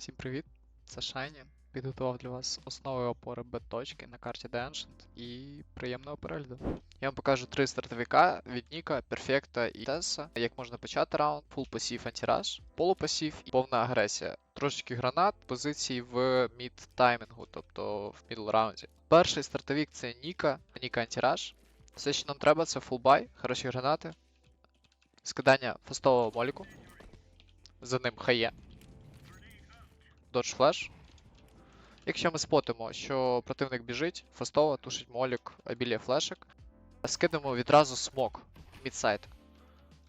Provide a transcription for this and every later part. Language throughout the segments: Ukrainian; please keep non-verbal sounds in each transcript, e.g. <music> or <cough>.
Всім привіт, це Шайні. Підготував для вас основи опори Б-точки на карті The Ancient і приємного перегляду. Я вам покажу три стартовика від Ніка, Перфекта і Теса. Як можна почати раунд, фул пасів антираж, полупасів і повна агресія. Трошечки гранат, позиції в мід таймінгу, тобто в мідл раунді. Перший стартовик це Ніка, Ніка антираж. Все, що нам треба, це фулбай, хороші гранати, скидання фастового моліку. За ним хає. Додж флеш. Якщо ми спотимо, що противник біжить, фастово тушить молік біля флешек, скидемо відразу смок мідсайд.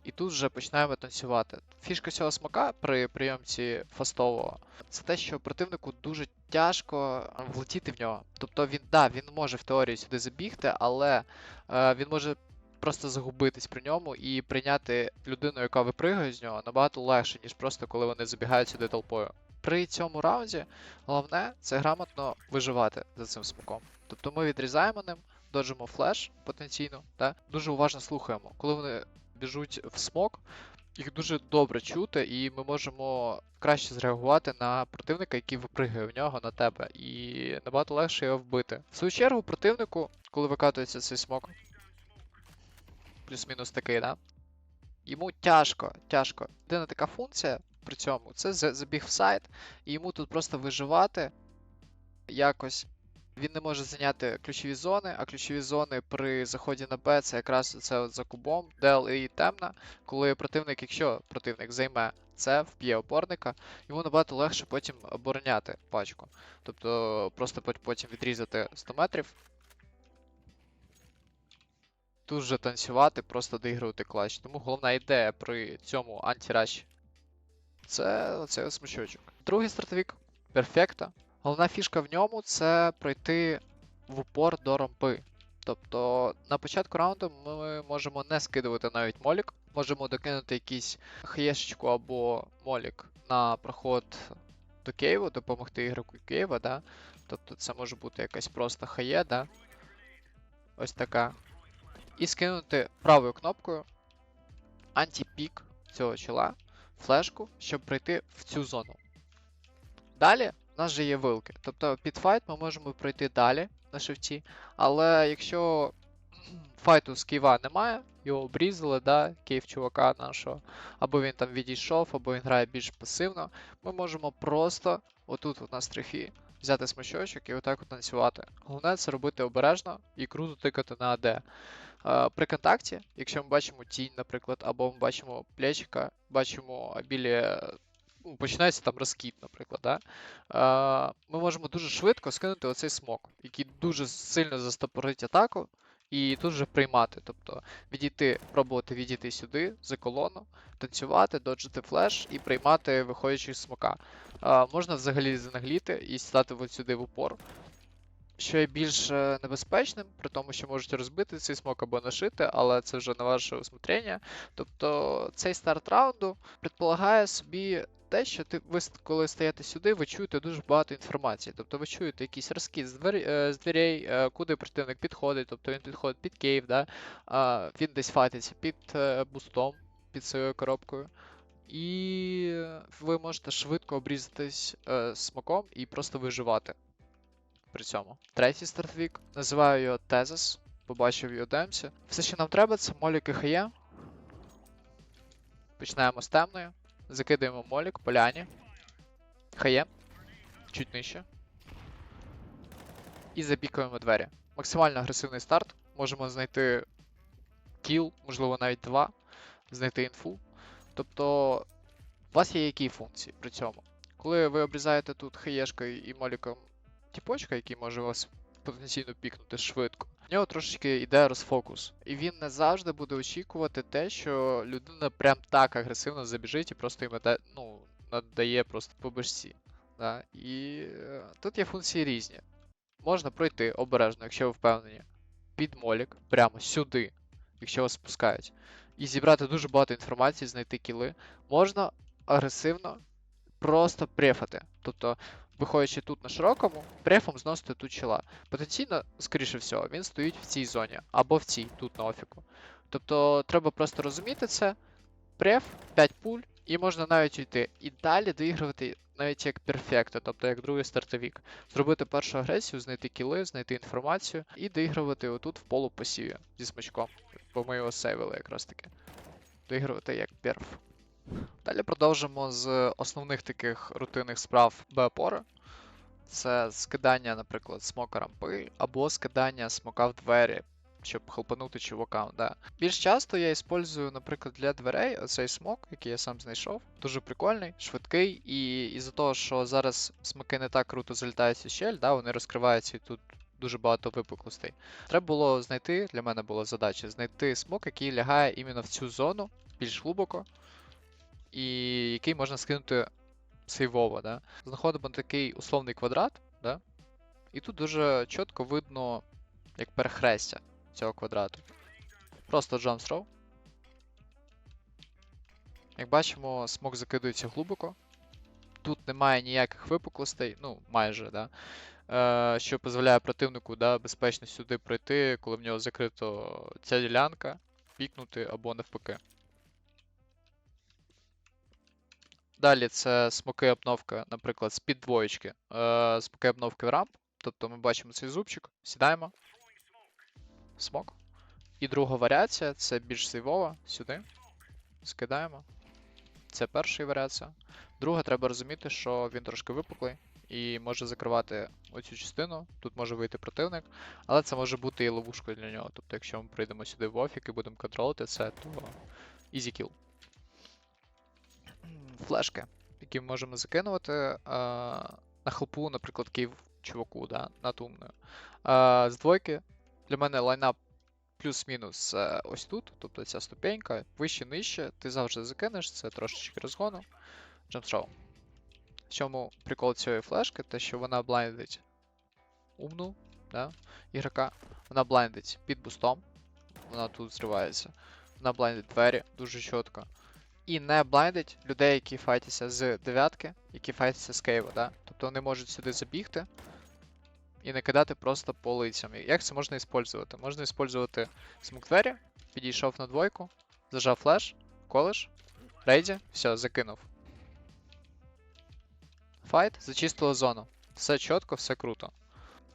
І тут вже починаємо танцювати. Фішка цього смока при прийомці фастового це те, що противнику дуже тяжко влетіти в нього. Тобто він, да, він може в теорії сюди забігти, але е, він може просто загубитись при ньому і прийняти людину, яка випригує з нього, набагато легше, ніж просто коли вони забігають сюди толпою. При цьому раунді головне це грамотно виживати за цим смоком. Тобто ми відрізаємо ним, доджимо флеш потенційно, та дуже уважно слухаємо. Коли вони біжуть в смок, їх дуже добре чути, і ми можемо краще зреагувати на противника, який випригує в нього на тебе, і набагато легше його вбити. В свою чергу, противнику, коли викатується цей смок, плюс-мінус такий, да? Йому тяжко, тяжко. Єдина така функція при цьому це забіг в сайт, і йому тут просто виживати якось. Він не може зайняти ключові зони, а ключові зони при заході на Б це якраз це от за кубом, дел і темна. Коли противник, якщо противник займе це, вб'є опорника, йому набагато легше потім обороняти пачку. Тобто просто потім відрізати 100 метрів. Тут же танцювати, просто доігрувати клач. Тому головна ідея при цьому антираші це оцей смачочок. Другий стартовик перфекта. Головна фішка в ньому це пройти в упор до ромпи. Тобто на початку раунду ми можемо не скидувати навіть молік, можемо докинути якийсь хаєшечку або молік на проход до Кейву, допомогти ігроку Кейва, да? Тобто це може бути якась просто хає, да? Ось така. І скинути правою кнопкою антипік цього чола, флешку, щоб прийти в цю зону. Далі у нас же є вилки. Тобто під файт ми можемо пройти далі на шифті, але якщо <clears throat> файту з Києва немає, його обрізали, да, Київ чувака нашого, або він там відійшов, або він грає більш пасивно, ми можемо просто отут от на стрихі взяти смачочок і отак от танцювати. Головне це робити обережно і круто тикати на АД. Е, При контакті, якщо ми бачимо тінь, наприклад, або ми бачимо плечика, бачимо біля. Ну, починається там розкіт, наприклад, да? е, ми можемо дуже швидко скинути оцей смок, який дуже сильно застопорить атаку, і тут же приймати. Тобто відійти, пробувати відійти сюди за колону, танцювати, доджити флеш і приймати, виходячи з смока. Е, можна взагалі занагліти і стати от сюди в упор. Що є більш е, небезпечним, при тому, що можуть розбити цей смок або нашити, але це вже на ваше усмотрення. Тобто цей старт раунду предполагає собі те, що ти ви коли стаєте сюди, ви чуєте дуже багато інформації. Тобто ви чуєте якісь розкид з, е, з дверей, е, куди противник підходить, тобто він підходить під кейв, да? він десь файтиться під бустом, під своєю коробкою. І ви можете швидко обрізатись смоком і просто виживати при цьому. Третій стартвік, називаю його Тезис, побачив його демсі. Все, що нам треба, це молік і хає. Починаємо з темної. Закидаємо молік, поляні. Хає. Чуть нижче. І запікуємо двері. Максимально агресивний старт. Можемо знайти кіл, можливо навіть два, знайти інфу. Тобто, у вас є які функції при цьому? Коли ви обрізаєте тут хаєшкою і моліком тіпочка, який може вас потенційно пікнути швидко, в нього трошечки йде розфокус. І він не завжди буде очікувати те, що людина прям так агресивно забіжить і просто йому да, ну, надає просто по башці. Да? І е, тут є функції різні. Можна пройти обережно, якщо ви впевнені, під молік, прямо сюди, якщо вас спускають, і зібрати дуже багато інформації, знайти кіли. Можна агресивно просто префати. Тобто, виходячи тут на широкому, префом зносити тут чола. Потенційно, скоріше всього, він стоїть в цій зоні або в цій, тут на офіку. Тобто, треба просто розуміти це. Преф, 5 пуль, і можна навіть йти. І далі доігрувати навіть як перфекта, тобто як другий стартовік. Зробити першу агресію, знайти кіли, знайти інформацію і доігрувати отут в полупасіві зі смачком. Бо ми його сейвили якраз таки. Доігрувати як перф. Далі продовжимо з основних таких рутинних справ Б-опори. Це скидання, наприклад, смока рампи, або скидання смока в двері, щоб хелпанути чувакам. Да. Більш часто я использую, наприклад, для дверей оцей смок, який я сам знайшов. Дуже прикольний, швидкий, і із-за того, що зараз смоки не так круто залітають у щель, да, вони розкриваються і тут дуже багато випуклостей. Треба було знайти, для мене була задача, знайти смок, який лягає іменно в цю зону, більш глибоко, і який можна скинути сейвово. Да? Знаходимо такий условний квадрат, да? і тут дуже чітко видно як перехрестя цього квадрату. Просто jump throw. Як бачимо, смок закидується глибоко. Тут немає ніяких випуклостей, ну, майже, да? е, що дозволяє противнику да, безпечно сюди пройти, коли в нього закрито ця ділянка, пікнути або навпаки. Далі це смоки обновка, наприклад, з-під двоєчки. Е, смоки обновки в рамп. Тобто ми бачимо цей зубчик, сідаємо. Смок. І друга варіація це більш сейвова. Сюди. Скидаємо. Це перша варіація. Друга, треба розуміти, що він трошки випуклий і може закривати оцю частину. Тут може вийти противник, але це може бути і ловушкою для нього. Тобто, якщо ми прийдемо сюди в офік і будемо контролити це, то easy kill. Флешки, які ми можемо закинувати е, на хелпу, наприклад, київ чуваку, да, над умною. Е, з двойки для мене лайнап плюс-мінус е, ось тут, тобто ця ступенька, вище нижче, ти завжди закинеш, це трошечки розгону. Джампшоу. В чому прикол цієї флешки, те, що вона блайндить умну да, ігрока, вона блайндить під бустом, вона тут зривається. Вона блайндить двері дуже чітко. І не блайндить людей, які файтяться з дев'ятки, які файтяться з кейва, да? Тобто вони можуть сюди забігти і не кидати просто по лицям. Як це можна використовувати? Можна використовувати смокдвері, підійшов на двойку, зажав флеш, колиш, рейді, все, закинув. Файт, зачистило зону. Все чітко, все круто.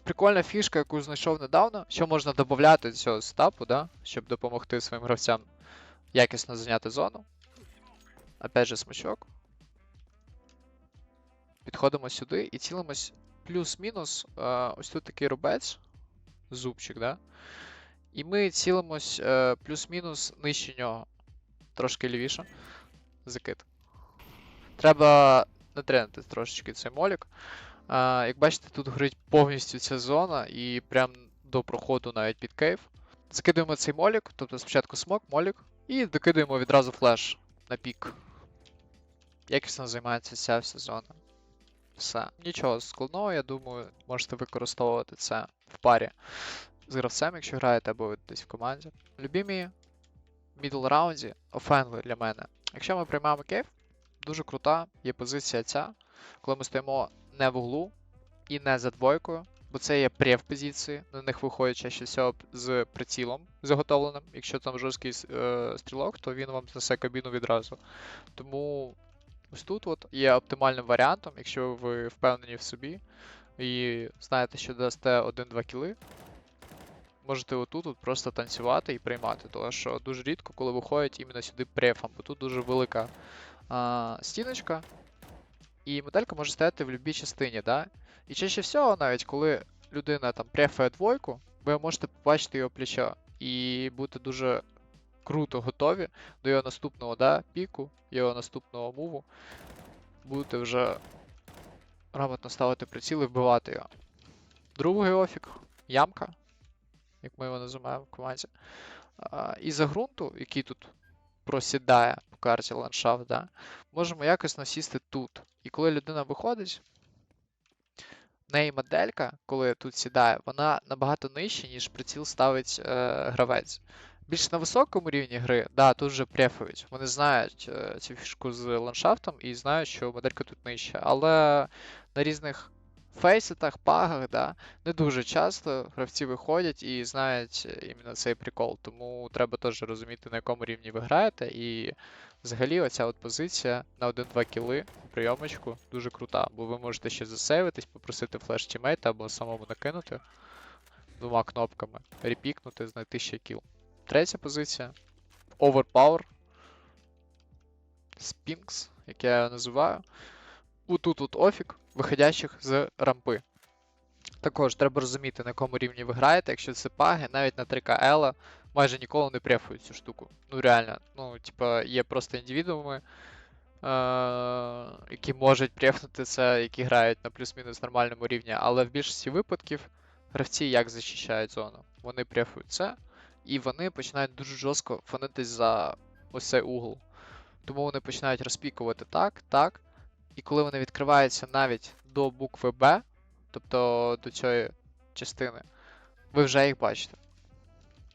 Прикольна фішка, яку знайшов недавно, що можна додати до цього сетапу, да? щоб допомогти своїм гравцям якісно зайняти зону. Опять же смачок. Підходимо сюди і цілимось плюс-мінус. е, Ось тут такий рубець, зубчик, да? І ми цілимось е, плюс-мінус нижче нього. Трошки лівіше. Закид. Треба натренити трошечки цей молік. Е, Як бачите, тут горить повністю ця зона і прям до проходу навіть під кейв. Закидуємо цей молік, тобто спочатку смок, молік, і докидуємо відразу флеш на пік. Якісно займається ця вся зона. Все. Нічого складного, я думаю, можете використовувати це в парі з гравцем, якщо граєте або десь в команді. Любімі мідл раунді офенгли для мене. Якщо ми приймаємо кейв, дуже крута є позиція ця, коли ми стоїмо не в углу і не за двойкою, бо це є прев позиції, на них виходить чаще всього з прицілом заготовленим. Якщо там жорсткий е, стрілок, то він вам знесе кабіну відразу. Тому ось тут от є оптимальним варіантом, якщо ви впевнені в собі і знаєте, що дасте 1-2 кіли. Можете отут от просто танцювати і приймати, тому що дуже рідко, коли виходять іменно сюди префом, бо тут дуже велика а, стіночка, і моделька може стояти в будь-якій частині, да? І чаще всього, навіть коли людина там префає двойку, ви можете побачити його плечо і бути дуже круто готові до його наступного да, піку, його наступного муву. Будете вже грамотно ставити приціл і вбивати його. Другий офік ямка, як ми його називаємо в команді. А, Із-за ґрунту, який тут просідає по карті ландшафт, да, можемо якось насісти тут. І коли людина виходить, в неї моделька, коли тут сідає, вона набагато нижче, ніж приціл ставить е, гравець. Більш на високому рівні гри, да, тут вже префують. Вони знають е, цю фішку з ландшафтом і знають, що моделька тут нижча. Але на різних фейсетах, пагах, да, не дуже часто гравці виходять і знають іменно цей прикол. Тому треба теж розуміти, на якому рівні ви граєте, і Взагалі, оця от позиція на 1-2 кіли у прийомочку дуже крута, бо ви можете ще засейвитись, попросити флеш тімейта або самому накинути двома кнопками, репікнути, знайти ще кіл. Третя позиція. Overpower. Spinks, як я його називаю. Отут от офік, виходящих з рампи. Також треба розуміти, на якому рівні ви граєте. Якщо це паги, навіть на 3К Ела майже ніколи не префують цю штуку. Ну реально, ну, типа, є просто індивідууми, е- які можуть префнути це, які грають на плюс-мінус нормальному рівні, але в більшості випадків гравці як захищають зону. Вони префують це, і вони починають дуже жорстко фанитись за ось цей угол. Тому вони починають розпікувати так, так. І коли вони відкриваються навіть до букви Б, тобто до цієї частини, ви вже їх бачите.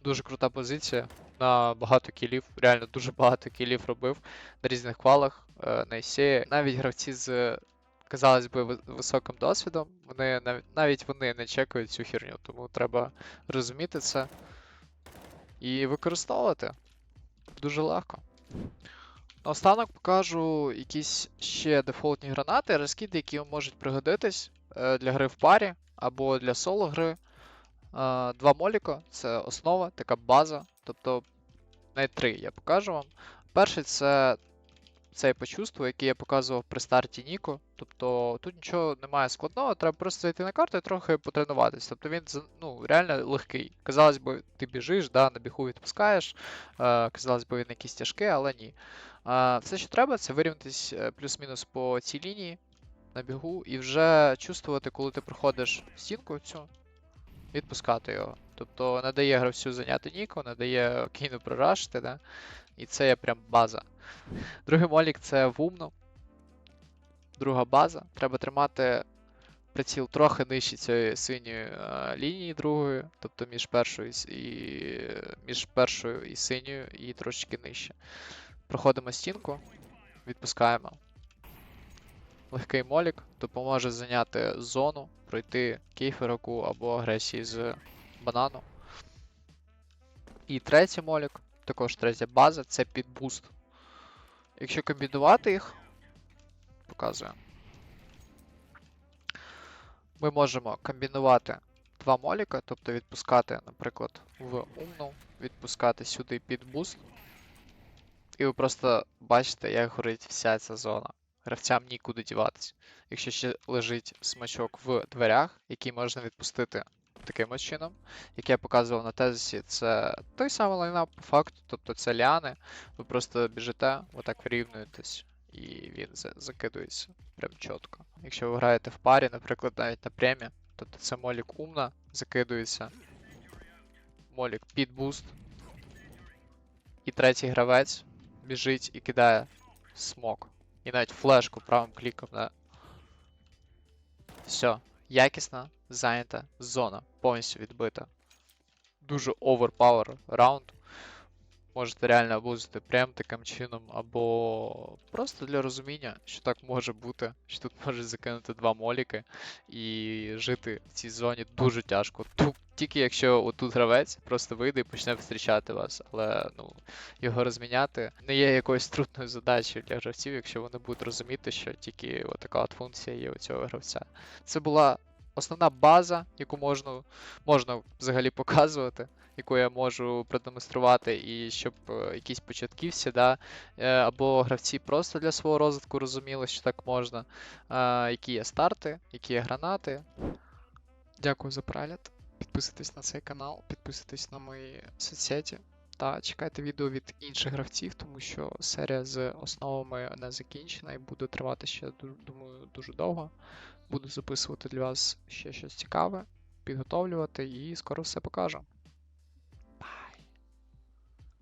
Дуже крута позиція. На багато кілів, реально дуже багато кілів робив на різних квалах, е, на ІСі. Навіть гравці з, казалось би, високим досвідом, вони навіть вони не чекають цю херню, тому треба розуміти це і використовувати. Дуже легко. Наостанок покажу якісь ще дефолтні гранати, розкиди, які можуть пригодитись е, для гри в парі або для соло гри. Е, Два моліка це основа, така база. Тобто навіть три я покажу вам. Перший це цей почувство, який я показував при старті Ніко. Тобто тут нічого немає складного, треба просто зайти на карту і трохи потренуватись. Тобто він ну, реально легкий. Казалось би, ти біжиш, да, на бігу відпускаєш. Е, казалось би, він якийсь тяжкий, але ні. Е, все, що треба, це вирівнятись е, плюс-мінус по цій лінії на бігу і вже чувствувати, коли ти проходиш стінку цю, відпускати його. Тобто не дає гравцю зайняти Ніко, не дає Кейну прорашити, да? І це є прям база. Другий молік це вумно. Друга база. Треба тримати приціл трохи нижче цієї синьої е, лінії другої, тобто між першою і, між першою і синьою, і трошечки нижче. Проходимо стінку, відпускаємо. Легкий молік допоможе зайняти зону, пройти кейфераку або агресії з банану. І третій молік, також третя база, це підбуст. Якщо комбінувати їх, показую. Ми можемо комбінувати два моліка, тобто відпускати, наприклад, в умну, відпускати сюди під буст. І ви просто бачите, як горить вся ця зона. Гравцям нікуди діватись. Якщо ще лежить смачок в дверях, який можна відпустити таким чином, як я показував на тезисі, це той самий лайнап по факту, тобто це ліани. Ви просто біжите, отак вирівнюєтесь, і він закидується прям чітко. Якщо ви граєте в парі, наприклад, навіть на премі, тобто це молік умна, закидується. Молік під буст. І третій гравець біжить і кидає смок. І навіть флешку правим кліком, да. Все, якісна, зайнята зона, повністю відбита. Дуже overpower раунд. Можете реально абузити прям таким чином, або просто для розуміння, що так може бути, що тут можуть закинути два моліки і жити в цій зоні дуже тяжко. Ту- Тільки якщо отут гравець просто вийде і почне зустрічати вас, але ну, його розміняти не є якоюсь трудною задачею для гравців, якщо вони будуть розуміти, що тільки така от функція є у цього гравця. Це була основна база, яку можна, можна взагалі показувати, яку я можу продемонструвати, і щоб е, якісь початківці, да, е, або гравці просто для свого розвитку розуміли, що так можна, е, які є старти, які є гранати. Дякую за перегляд. Підписуйтесь на цей канал, підписуйтесь на мої соцсеті та чекайте відео від інших гравців, тому що серія з основами не закінчена і буде тривати ще, думаю, дуже довго. Буду записувати для вас ще щось цікаве, підготовлювати і скоро все покажу.